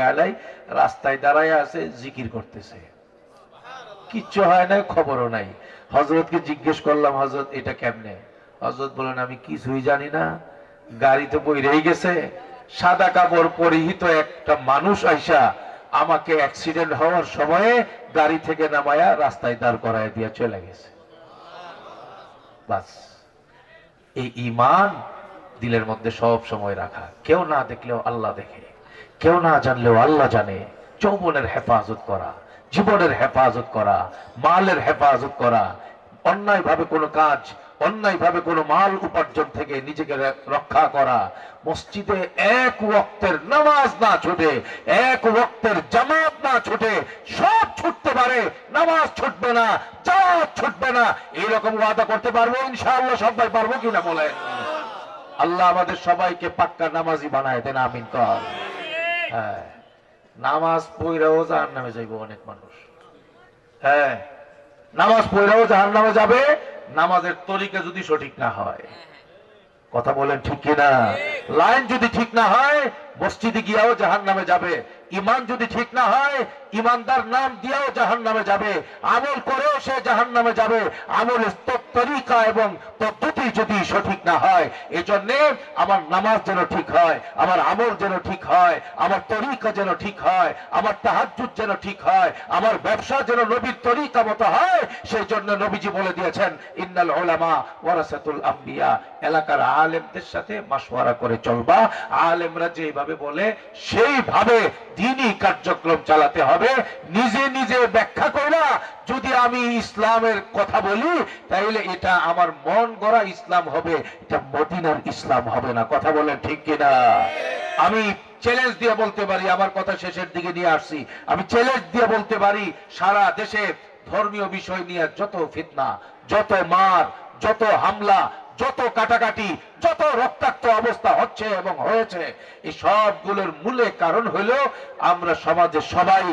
আলাই রাস্তায় দাঁড়ায় আছে, জিকির করতেছে। কিচ্ছু হয় না, খবরও নাই। হজরতকে জিজ্ঞেস করলাম হজরত এটা কেমনে? হজরত বলেন আমি কিছুই জানি না। গাড়িতে বই রয়ে গেছে। সাদা কাপড় পরিহিত একটা মানুষ আইসা আমাকে অ্যাক্সিডেন্ট হওয়ার সময়ে গাড়ি থেকে নামায়া রাস্তায় দাঁড় করায় দিয়ে চলে গেছে। বাস। এই ইমান দিলের মধ্যে সব সময় রাখা। কেউ না দেখলেও আল্লাহ দেখে। কেউ না জানলেও আল্লাহ জানে। যৌবনের হেফাজত করা, জীবনের হেফাজত করা, মালের হেফাজত করা। অন্যায় ভাবে কোনো কাজ অন্যায় ভাবে কোনো মাল উপার্জন থেকে নিজেকে রক্ষা করা। মসজিদে এক ওয়াক্তের নামাজ না ছুটে, এক ওয়াক্তের জামাত না ছুটে, সব ছুটতে পারে, নামাজ ছুটবে না, জামাত ছুটবে না। এইরকম ওয়াদা করতে পারব ইনশাআল্লাহ, সবাই পারব কিনা বলেন? আল্লাহ আমাদের সবাইকে পাক্কা নামাজি বানায় দেন, আমিন কর। হ্যাঁ নামাজ পড়াও জাহান নামে যাইব অনেক মানুষ। হ্যাঁ নামাজ পড়াও জাহান নামে যাবে নামাজের তরিকা যদি সঠিক না হয়। কথা বলেন ঠিক কিনা? লাইন যদি ঠিক না হয় মসজিদে গিয়াও জাহান নামে যাবে। ইমান যদি ঠিক না হয়, ইমানদার নাম দিয়েও জাহান নামে যাবে। আমল করেও সে জাহান নামে যাবে। আমল তরিকা এবং পদ্ধতি যদি সঠিক না হয় এই জন্যে আমার নামাজ যেন ঠিক হয়, আমার আমল যেন ঠিক হয়, আমার তরিকা যেন ঠিক হয়, আমার তাহাজুদ যেন ঠিক হয়, আমার ব্যবসা যেন নবীর তরিকা মতো হয় সেই জন্য নবীজি বলে দিয়েছেন, ইন্নাল ওলামা ওয়ারাসাতুল আম্বিয়া এলাকার আলেমদের সাথে মাসওয়ারা করে চলবা। আলেমরা যেভাবে বলে, সেইভাবে দিনই কার্যক্রম চালাতে হবে। নিজে নিজে ব্যাখ্যা কইরা যদি আমি ইসলামের কথা বলি, তাইলে এটা আমার মন গড়া ইসলাম হবে, এটা মদিনার ইসলাম হবে না। কথা বলেন ঠিক কিনা? আমি চ্যালেঞ্জ দিয়ে বলতে পারি, আমার কথা শেষের দিকে নিয়ে আসছি। আমি চ্যালেঞ্জ দিয়ে বলতে পারি, সারা দেশে ধর্মীয় বিষয় নিয়ে যত ফিতনা, যত মার, যত হামলা যত কাটাকাটি, যত রক্তাক্ত অবস্থা হচ্ছে এবং হয়েছে, এই সবগুলোর মূলে কারণ হলো আমরা সমাজে সবাই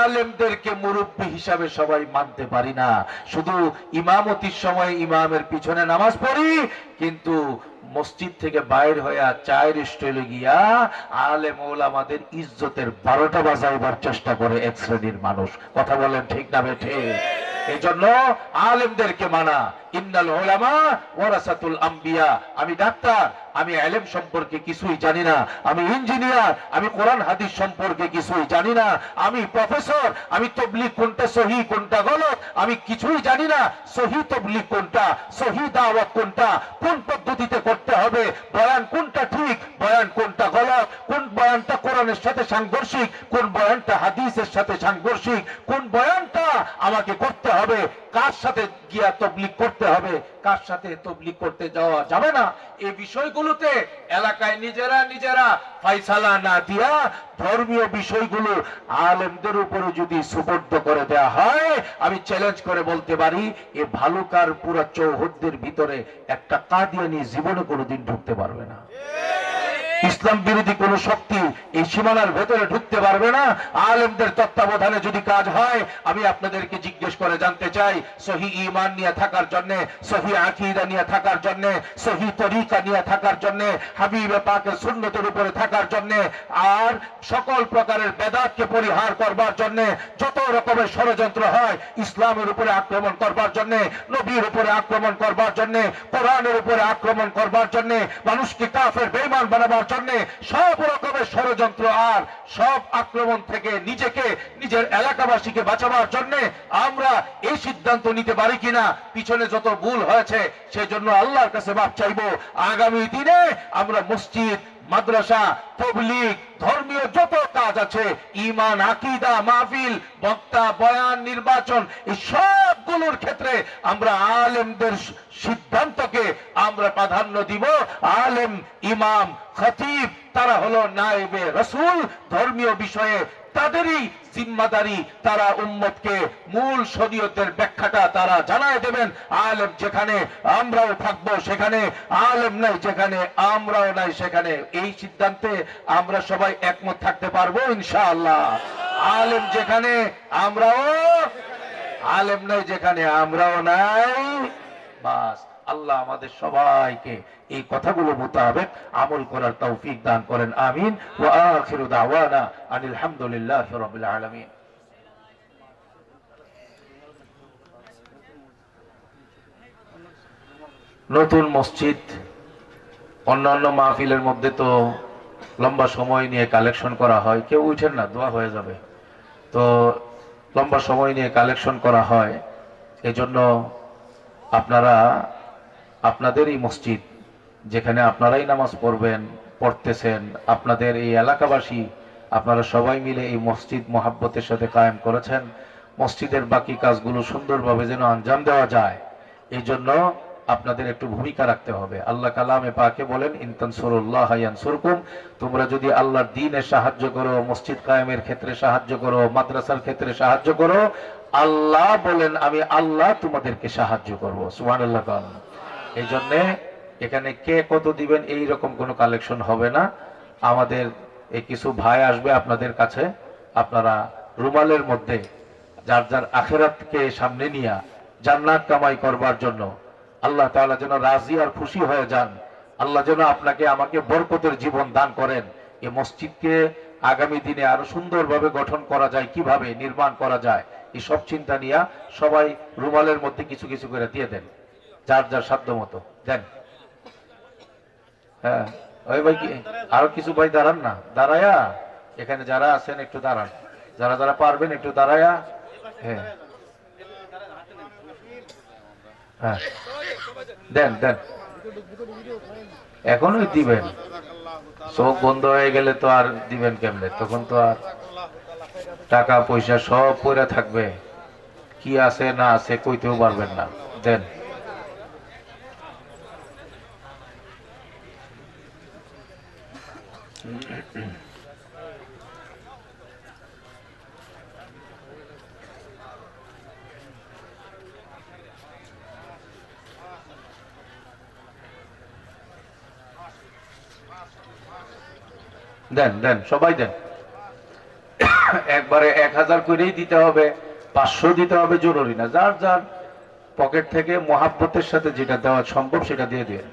আলেমদেরকে মুরব্বী হিসাবে সবাই মানতে পারি না। শুধু ইমামতির সময় ইমামের পিছনে নামাজ পড়ি, কিন্তু মসজিদ থেকে বাইর হইয়া চায়ের স্টলে গিয়া আলে আমাদের ইজ্জতের বারোটা বাজাইবার চেষ্টা করে এক শ্রেণির মানুষ। কথা বলেন ঠিক না বেঠে? এই জন্য আলেমদেরকে মানা আমি ডাক্তার, আমি এলেম সম্পর্কে কিছুই জানি না। আমি ইঞ্জিনিয়ার, আমি কোরআন, হাদিস সম্পর্কে কিছুই জানি না। আমি প্রফেসর, আমি তবলিগ কোনটা সহি, কোনটা গলত, আমি কিছুই জানি না। সহি তবলিগ কোনটা, সহি দাওয়াত কোনটা, কোন পদ্ধতিতে করতে হবে, বয়ান কোনটা ঠিক, বয়ান কোনটা গলত, কোন বয়ানটা কোরআনের সাথে সাংঘর্ষিক, কোন বয়ানটা হাদিসের সাথে সাংঘর্ষিক, কোন বয়ানটা আমাকে করতে হবে, কার সাথে গিয়া তবলিক করতে হবে। কার সাথে তবলিগ করতে যাওয়া যাবে না? এই বিষয়গুলোতে এলাকায় নিজেরা নিজেরা ফাইসালা না দিয়া ধর্মীয় বিষয়গুলো আলেমদের উপরে যদি সুপর্দ করে দেয়া হয়, আমি চ্যালেঞ্জ করে বলতে পারি, এ ভালুকার পুরা চৌহদ্দের ভিতরে একটা কাদিয়ানি জীবনে কোনোদিন ঢুকতে পারবে না। ইসলাম বিরোধী কোন শক্তি এই সীমানার ভেতরে ঢুকতে পারবে না। আলেমদের তত্ত্বাবধানে যদি কাজ হয়, আমি আপনাদেরকে জিজ্ঞেস করে জানতে চাই, সহি ইমান নিয়ে থাকার জন্য, সহি আকিদা নিয়ে থাকার জন্য, সহি তরিকা নিয়ে থাকার জন্য, হাবিব পাকের সুন্নতের উপরে থাকার জন্য, আর সকল প্রকারের বেদাতকে পরিহার করবার জন্য, যত রকমের ষড়যন্ত্র হয়, ইসলামের উপরে আক্রমণ করবার জন্য, নবীর উপরে আক্রমণ করবার জন্য, কোরআনের উপরে আক্রমণ করবার জন্য, মানুষকে কাফের বেইমান বানাবার জন্য সব রকমের ষড়যন্ত্র আর সব আক্রমণ থেকে নিজেকে, নিজের এলাকাবাসীকে বাঁচাবার জন্য আমরা এই সিদ্ধান্ত নিতে পারি কিনা, পিছনে যত ভুল হয়েছে, সেজন্য আল্লাহর কাছে মাপ চাইব। আগামী দিনে আমরা মসজিদ মাদ্রাসা, তবলিগ, ধর্মীয় যত কাজ আছে ইমান আকিদা, মাহফিল, বক্তা, বয়ান, নির্বাচন, এই সবগুলোর ক্ষেত্রে আমরা আলেমদের সিদ্ধান্তকে আমরা প্রাধান্য দিব। আলেম, ইমাম, খতিব তারা হলো নায়েবে রসুল, ধর্মীয় বিষয়ে তাদেরই জিম্মাদারি, তারা উম্মতকে মূল শরীয়তের ব্যাখ্যাটা তারা জানায় দেবেন। আলেম যেখানে আমরাও থাকব সেখানে, আলেম নাই যেখানে আমরাও নাই সেখানে। এই সিদ্ধান্তে আমরা সবাই একমত থাকতে পারব ইনশাআল্লাহ। আলেম যেখানে, আমরাও, আলেম নাই যেখানে, আমরাও নাই। বাস। আল্লাহ আমাদের সবাইকে এই কথাগুলো মোতাবেক আমল করার তৌফিক দান করেন, আমিন। ওয়া আখিরু নতুন মসজিদ, অন্যান্য মাহফিলের মধ্যে তো লম্বা সময় নিয়ে কালেকশন করা হয়, কেউ উঠেন না, দোয়া হয়ে যাবে। তো লম্বা সময় নিয়ে কালেকশন করা হয়, এজন্য আপনারা আপনাদের এই মসজিদ, যেখানে আপনারাই নামাজ পড়বেন, পড়তেছেন, আপনাদের এই এলাকাবাসী, আপনারা সবাই মিলে এই মসজিদ মহাব্বতের সাথে কায়েম করেছেন। মসজিদের বাকি কাজগুলো সুন্দরভাবে যেন আঞ্জাম দেওয়া যায় এই জন্য আপনাদের একটু ভূমিকা রাখতে হবে। আল্লাহ কালামে পাকে বলেন ইনতানসুরুল্লাহ ইয়ানসুরকুম তোমরা যদি আল্লাহর দিনে সাহায্য করো, মসজিদ কায়েমের ক্ষেত্রে সাহায্য করো, মাদ্রাসার ক্ষেত্রে সাহায্য করো, আল্লাহ বলেন, আমি আল্লাহ তোমাদেরকে সাহায্য করব। সুবহানাল্লাহ কান এই জন্যে এখানে কে কত দিবেন এই রকম কোনো কালেকশন হবে না। আমাদের এই কিছু ভাই আসবে আপনাদের কাছে। আপনারা রুমালের মধ্যে যার যার আখেরাতকে সামনে নিয়ে জান্নাত কামাই করবার জন্য আল্লাহ তাআলা যেন রাজি আর খুশি হয়ে যান। আল্লাহ যেন আপনাকে, আমাকে বরকতের জীবন দান করেন। এই মসজিদকে আগামী দিনে আরও সুন্দরভাবে গঠন করা যায়, কীভাবে নির্মাণ করা যায় এই সব চিন্তা নিয়ে সবাই রুমালের মধ্যে কিছু কিছু করে দিয়ে দেন। যার যার সাধ্য মতো। দেন। হ্যাঁ ওই ভাই কি, আরও কিছু ভাই দাঁড়ান না। দাঁড়ায়া, এখানে যারা আছেন একটু দাঁড়ান। যারা যারা পারবেন একটু দাঁড়ায়া। হ্যাঁ। হ্যাঁ। দেন দেন। এখনই দিবেন। চোখ বন্ধ হয়ে গেলে তো আর দিবেন কেমনে? তখন তো আর টাকা পয়সা সব পড়ে থাকবে। কি আছে না আছে কইতেও পারবেন না। দেন। দেন দেন সবাই দেন একবারে এক হাজার করেই দিতে হবে পাঁচশো দিতে হবে জরুরি না যার যার পকেট থেকে মহাব্বতের সাথে যেটা দেওয়া সম্ভব সেটা দিয়ে দিন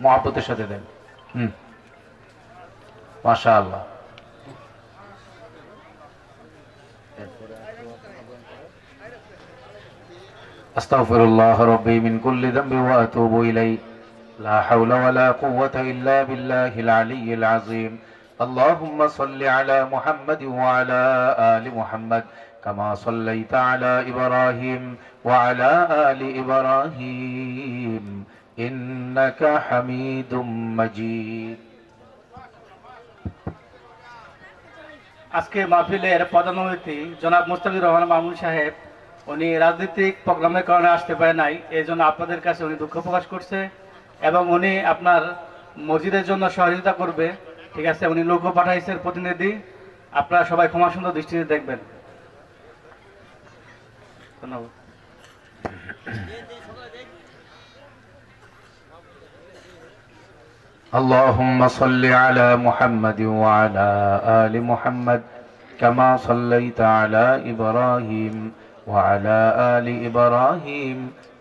মহাব্বতের সাথে দেন হুম মাশা আল্লাহ أستغفر الله ربي من كل ذنب وأتوب إليه لا حول ولا قوة إلا بالله العلي العظيم اللهم صل على محمد وعلى آل محمد كما صليت على إبراهيم وعلى آل إبراهيم إنك حميد مجيد আজকে মাহফিলের প্রধান অতিথি জনাব মুস্তাফিজ রহমান মামুন সাহেব উনি রাজনৈতিক প্রোগ্রামের কারণে আসতে পারে নাই এই জন্য আপনাদের কাছে উনি দুঃখ প্রকাশ করছে এবং উনি আপনার মসজিদের জন্য সহযোগিতা করবে ঠিক আছে উনি লোক পাঠাইছেন প্রতিনিধি আপনারা সবাই ক্ষমা সুন্দর দৃষ্টিতে দেখবেন ধন্যবাদ اللهم صل على محمد وعلى آل محمد كما صليت على إبراهيم وعلى آل إبراهيم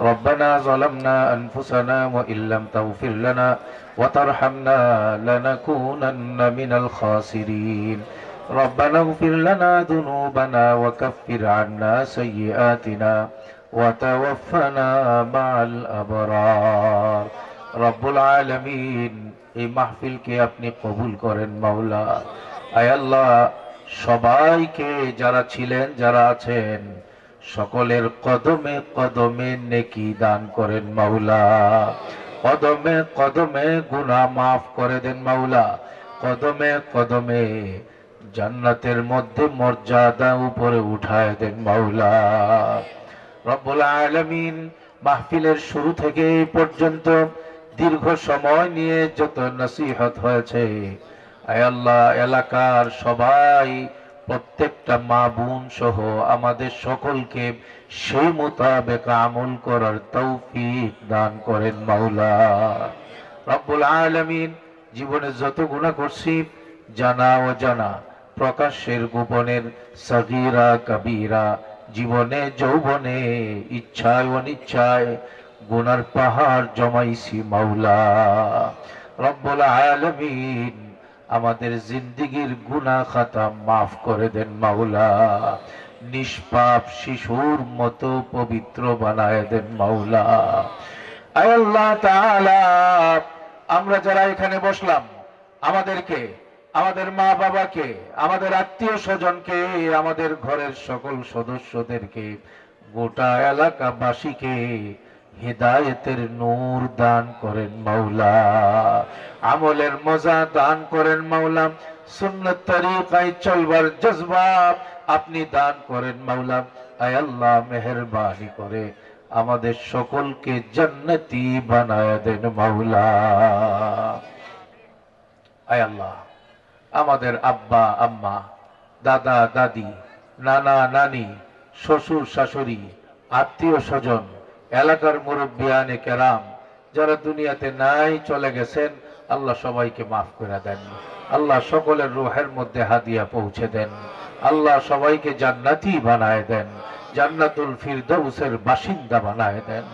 ربنا ظلمنا أنفسنا وإن لم تغفر لنا وترحمنا لنكونن من الخاسرين ربنا اغفر لنا ذنوبنا وكفر عنا سيئاتنا وتوفنا مع الأبرار رب العالمين এই মাহফিলকে আপনি কবুল করেন মাওলা আয় আল্লাহ সবাইকে যারা ছিলেন যারা আছেন সকলের কদমে কদমে নেকি দান করেন মাওলা। কদমে কদমে গুনাহ মাফ করে দেন মাওলা। কদমে কদমে জান্নাতের মধ্যে মর্যাদা উপরে উঠায় দেন মাওলা। রব্বুল আলামিন মাহফিলের শুরু থেকে পর্যন্ত দীর্ঘ সময় নিয়ে যত নসিহত হয়েছে, আয় আল্লাহ, এলাকার সবাই প্রত্যেকটা মা বোন সহ আমাদের সকলকে সেই মোতাবেক আমল করার তৌফিক দান করেন মাওলা। রব্বুল আলামিন জীবনে যত গুণা করছি, জানা ও জানা প্রকাশের গোপনের সগীরা, কবিরা, জীবনে, যৌবনে, ইচ্ছায়, অনিচ্ছায় গুনার পাহাড় জমাইছি মাওলা। রব্বুল আলামিন আমাদের জিন্দিগির গুনাহ খাতা মাফ করে দেন মাওলা। নিষ্পাপ শিশুর মতো পবিত্র বানায় দেন মাওলা। আল্লাহ আমরা যারা এখানে বসলাম, আমাদেরকে, আমাদের মা বাবাকে, আমাদের আত্মীয় স্বজনকে, আমাদের ঘরের সকল সদস্যদেরকে, গোটা এলাকাবাসীকে হেদায়েতের নূর দান করেন মাওলা, আমলের মজা দান করেন মাওলা, সুন্নত তরিকায় চলবার জজবা আপনি দান করেন মাওলা। আয় আল্লাহ, মেহেরবানি করে আমাদের সকলকে জান্নাতি বানায় দেন মাওলা। আয় আল্লাহ, আমাদের আব্বা, আম্মা, দাদা, দাদি, নানা, নানি, শ্বশুর, শাশুড়ি, আত্মীয় স্বজন এলাকার মুরব্বিয়ানে কেরাম, যারা দুনিয়াতে নাই, চলে গেছেন, আল্লাহ সবাইকে মাফ করে দেন। আল্লাহ সকলের রুহের মধ্যে হাদিয়া পৌঁছে দেন। আল্লাহ সবাইকে জান্নাতি বানায় দেন, জান্নাতুল ফিরদৌসের বাসিন্দা বানায় দেন।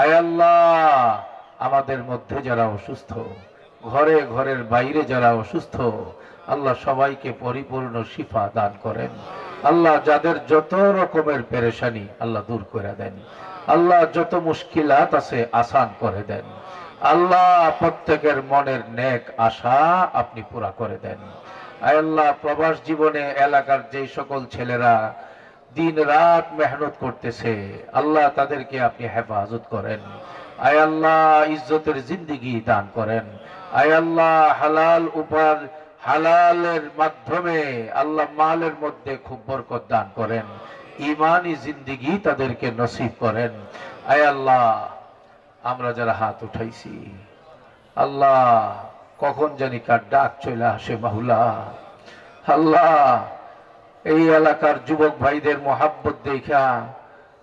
আয় আল্লাহ, আমাদের মধ্যে যারা অসুস্থ, ঘরে ঘরের বাইরে যারা অসুস্থ, আল্লাহ সবাইকে পরিপূর্ণ শিফা দান করেন। আল্লাহ যাদের যত রকমের পেরেশানি, আল্লাহ দূর করে দেন। আল্লাহ যত মুশকিলাত আছে আসান করে দেন। আল্লাহ প্রত্যেকের মনের নেক আশা আপনি পুরা করে দেন। আল্লাহ, প্রবাস জীবনে এলাকার যেই সকল ছেলেরা দিন রাত মেহনত করতেছে, আল্লাহ তাদেরকে আপনি হেফাজত করেন। আয় আল্লাহ, ইজ্জতের জিন্দিগি দান করেন। আয় আল্লাহ, হালাল উপার হালালের মাধ্যমে আল্লাহ মালের মধ্যে খুব বরকত দান করেন। ইমানি জিন্দিগি তাদেরকে নসিব করেন। আয় আল্লাহ, আমরা যারা হাত উঠাইছি, আল্লাহ, কখন জানি কার ডাক চলে আসে মাহুলা। আল্লাহ, এই এলাকার যুবক ভাইদের মোহাব্বত দেখা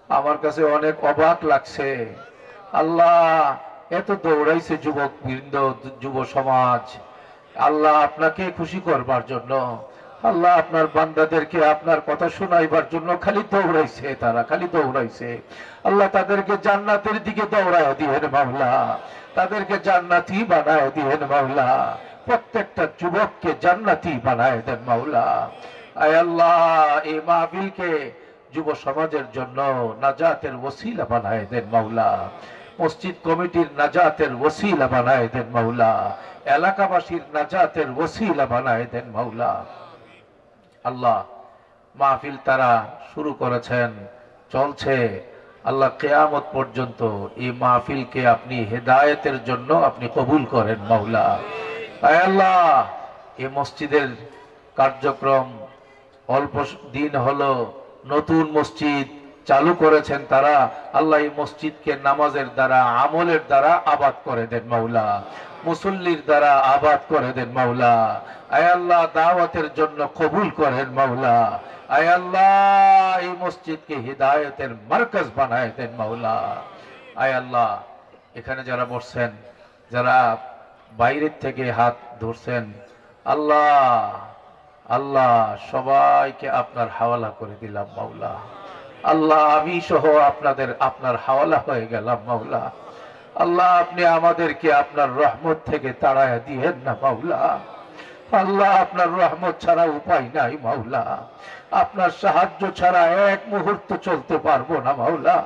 আমার কাছে অনেক অবাক লাগছে। আল্লাহ, এত দৌড়াইছে যুবক বৃন্দ, যুব সমাজ। আল্লাহ আপনাকে খুশি করবার জন্য। আল্লাহ আপনার বান্দাদেরকে আপনার কথা শোনাইবার জন্য খালি দৌড়াইছে তারা, খালি দৌড়াইছে। আল্লাহ তাদেরকে জান্নাতের দিকে দৌড়ায় দিয়েন মাওলা, তাদেরকে জান্নাতি বানায় দিয়েন মাওলা। প্রত্যেকটা যুবককে জান্নাতি বানায় দেন মাওলা। আয় আল্লাহ, এই মাহফিলকে যুব সমাজের জন্য নাজাতের ওসিলা বানায় দেন মাওলা। মসজিদ কমিটির নাজাতের ওসিলা বানায় দেন মাওলা। এলাকাবাসীর নাজাতের ওসিলা বানায় দেন মাওলা। আল্লাহ মাহফিল তারা শুরু করেছেন। চলছে। আল্লাহ কেয়ামত পর্যন্ত এই মাহফিলকে আপনি হেদায়েতের জন্য আপনি কবুল করেন, মাওলা। আল্লাহ, এই মসজিদের কার্যক্রম অল্প দিন হলো নতুন মসজিদ চালু করেছেন তারা। আল্লাহ এই মসজিদকে নামাজের দ্বারা, আমলের দ্বারা আবাদ করে দেন, মাওলা। মুসল্লির দ্বারা আবাদ করে দেন মাওলা। আয় আল্লাহ, দাওয়াতের জন্য কবুল করেন মাওলা। আয় আল্লাহ, এই মসজিদকে হিদায়তের মার্কাজ বানায় দেন মাওলা। আয় আল্লাহ, এখানে যারা বসছেন, যারা বাইরের থেকে হাত ধরছেন, আল্লাহ আল্লাহ, সবাইকে আপনার হাওয়ালা করে দিলাম মাওলা। আল্লাহ, আমি সহ আপনাদের, আপনার হাওয়ালা হয়ে গেলাম মাওলা। আল্লাহ, আপনি আমাদেরকে আপনার রহমত থেকে তাড়ায় দিয়েন না, মাওলা। আল্লাহ, আপনার রহমত ছাড়া উপায় নাই, মাওলা। আপনার সাহায্য ছাড়া এক মুহূর্ত চলতে পারব না, মাওলা।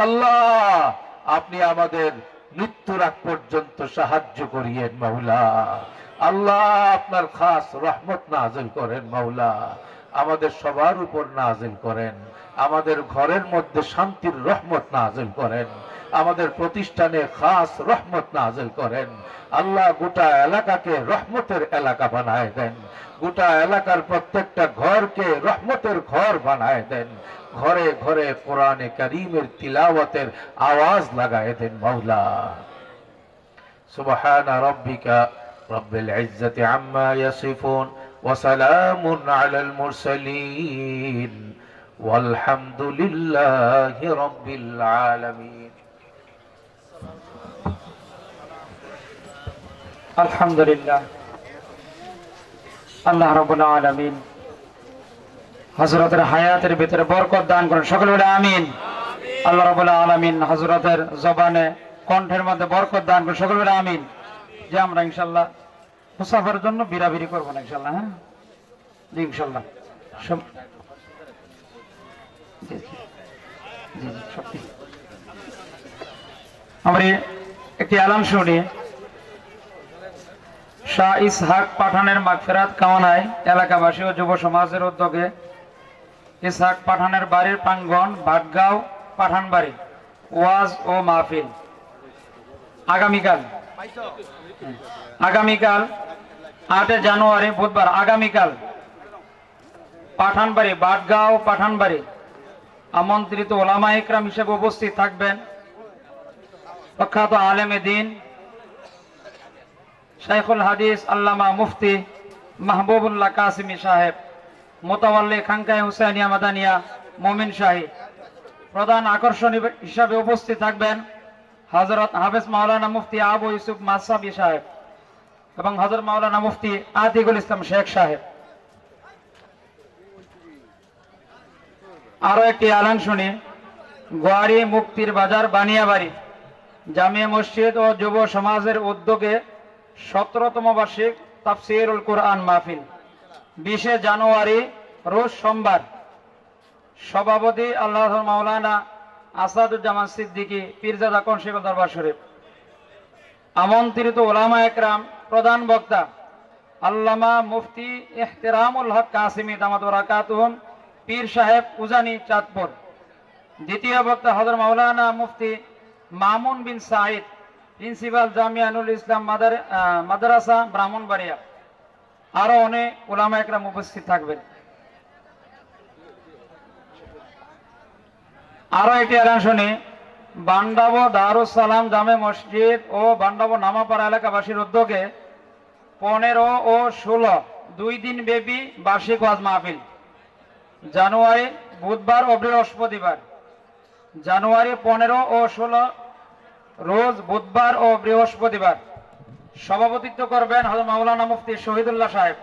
আল্লাহ, আপনি আমাদের মৃত্যুর আগ পর্যন্ত সাহায্য করিয়েন, মাওলা। আল্লাহ, আপনার খাস রহমত নাজিল করেন, মাওলা। আমাদের সবার উপর নাজিল করেন। আমাদের ঘরের মধ্যে শান্তির রহমত নাজিল করেন। আমাদের প্রতিষ্ঠানে খাস রহমত নাজিল করেন আল্লাহ গোটা এলাকাকে রহমতের এলাকা বানায় দেন গোটা এলাকার প্রত্যেকটা ঘরকে রহমতের ঘর বানায় দেন ঘরে ঘরে কোরআনে করিমের তিলাওয়াতের আওয়াজ লাগায় দেন মাওলা সুবহান রব্বিকা رب العزة عما يصفون وسلام على المرسلين والحمد لله رب العالمين আলহামদুলিল্লাহ। আল্লাহ রবুল্লা আলমিন হজরতের হায়াতের ভিতরে বরকত দান করেন। বলে আমিন। আল্লাহ আলমিন হজরতের জবানে, কণ্ঠের মধ্যে বরকত দান করেন। বলে আমিন। যে আমরা ইনশাল্লাহ মুসাফার জন্য বিরাবিরি করব না ইনশাল্লাহ হ্যাঁ? জি ইনশাল্লাহ সব-। আমরা একটি অ্যালান শুনি। শাহ ইসহাক পাঠানের মাগফেরাত কামনায় এলাকাবাসী ও যুব সমাজের উদ্যোগে ইসহাক পাঠানের বাড়ির প্রাঙ্গণ ভাটগাঁও পাঠান বাড়ি ওয়াজ ও মাহফিল। আগামীকাল আগামীকাল আটে জানুয়ারি বুধবার, আগামীকাল পাঠানবাড়ি বাটগাঁও পাঠানবাড়ি আমন্ত্রিত ওলামা ইকরাম হিসেবে উপস্থিত থাকবেন। প্রখ্যাত আলেমে দিন শাইখুল হাদিস আল্লামা মুফতি মাহবুবুল্লাহ কাসিমি সাহেব, মোতাওয়াল্লি খাঙ্কাই হুসাইনিয়া মাদানিয়া মমিন শাহী। প্রধান আকর্ষণ হিসাবে উপস্থিত থাকবেন হজরত হাফেজ মাওলানা মুফতি আবু ইউসুফ মাসাবি সাহেব এবং হজরত মাওলানা মুফতি আতিকুল ইসলাম শেখ সাহেব। আরও একটি আলান শুনি। গোয়ারি মুক্তির বাজার বানিয়াবাড়ি জামিয়া মসজিদ ও যুব সমাজের উদ্যোগে সতেরোতম বার্ষিক তাফসিরুল কোরআন মাহফিল। বিশে জানুয়ারি, রোজ সোমবার। সভাপতি আল্লাহ মাওলানা আসাদুজ্জামান সিদ্দিকী, পীরজাদা কনশিকল দরবার শরীফ। আমন্ত্রিত ওলামা একরাম, প্রধান বক্তা, আল্লামা মুফতি ইহতেরামুল হক কাসিমি দামাত রাকাতুহম পীর সাহেব উজানি চাঁদপুর। দ্বিতীয় বক্তা হজর মাওলানা মুফতি মামুন বিন সাইদ প্রিন্সিপাল জামিয়ানুল ইসলাম মাদার মাদ্রাসা, ব্রাহ্মণবাড়িয়া। আরও অনেক ওলামা একরাম উপস্থিত থাকবেন। আরও একটি এলান শুনি। বান্ডাব দারুস সালাম জামে মসজিদ ও বান্ডাব নামাপাড়া এলাকাবাসীর উদ্যোগে পনেরো ও ষোলো দুই দিন ব্যাপী বার্ষিক ওয়াজ মাহফিল। জানুয়ারি, বুধবার ও বৃহস্পতিবার। জানুয়ারি পনেরো ও ষোলো রোজ বুধবার ও বৃহস্পতিবার সভাপতিত্ব করবেন মাওলানা মুফতি শহীদুল্লাহ সাহেব।